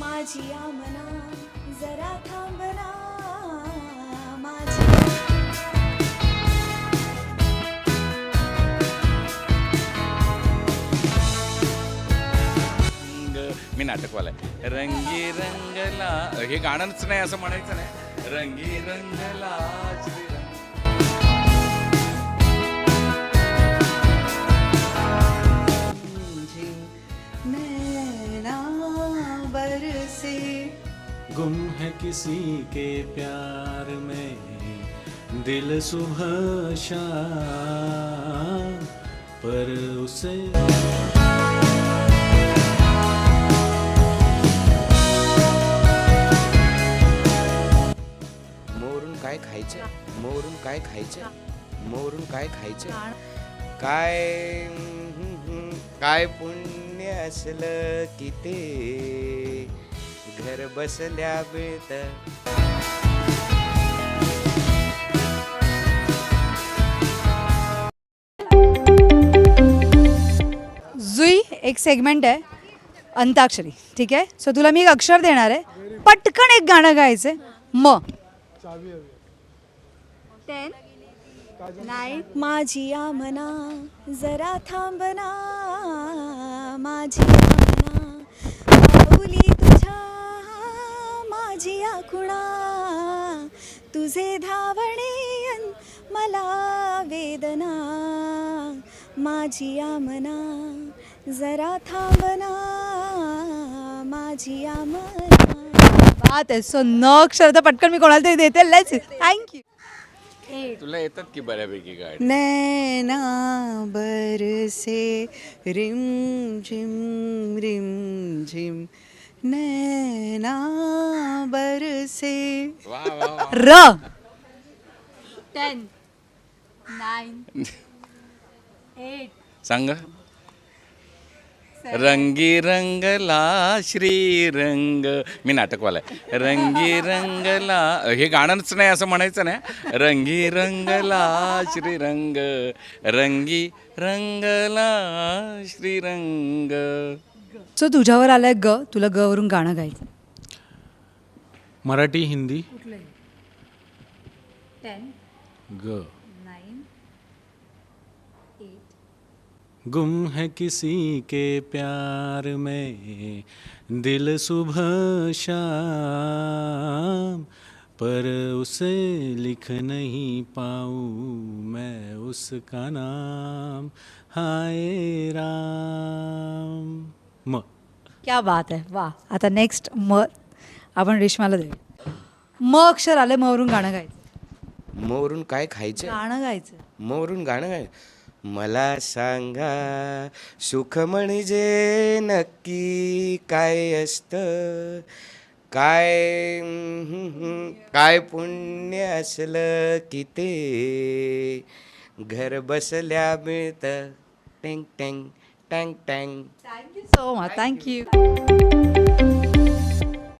माझी आमना जरा थांबना. माझी मी नाटकवाला आहे. रंगी रंगला हे गाणंच नाही असं म्हणायचं नाही. रंगी रंगला किसी के प्यार में दिल सुबह शाम पर उसे मोरून काय खायचं? मोरून काय खायचं? मोरून काय खायचं? काय काय पुण्य असलं की ते घर बसल्या मिळत जुई एक सेगमेंट आहे. अंताक्षरी ठीक आहे? सो तुला मी एक अक्षर देणार आहे. पटकन एक गाणं गायचं आहे म माझी आमना जरा थांबना. माझी आमना पाऊली माझी आकुणा तुझे धावणे अन मला वेदना. माझी आमना जरा थांबना माझी आमना. बात आहे सो न अक्षर तर पटकन मी कोणाला तरी देते. लेट्स थँक्यू तुला येतात की बऱ्यापैकी गाडी नैना बरसे रिम झिम रिम झिम नैना बरसे। वा वा वा. र. सांग. रंगी रंगला श्रीरंग. मी नाटकवाला आहे. रंगी रंगला हे गाणंच नाही असं म्हणायचं नाही. रंगी रंगला श्रीरंग. रंगी रंगला श्रीरंग. सो तुझ्यावर आलाय ग तुला ग वरून गाणं गायचं. मराठी हिंदी? ग. गुम है किसी के प्यार में दिल सुबह शाम पर उसे लिख नहीं पाऊँ मैं उसका नाम हाय राम। म. क्या बात आहे वा आता नेक्स्ट म. आपण रेशमाला देऊ म अक्षर आलं म वरून गाणं गायचं. मोरून काय खायचं? गाणं गायचं. मोरून गाणं काय मला सांगा सुख म्हणजे नक्की काय असतं? काय हम्म, काय पुण्य असलं की ते? घर बसल्या मिळतं. टेंग टेंग. Thank you so much. Thank, Thank you. you.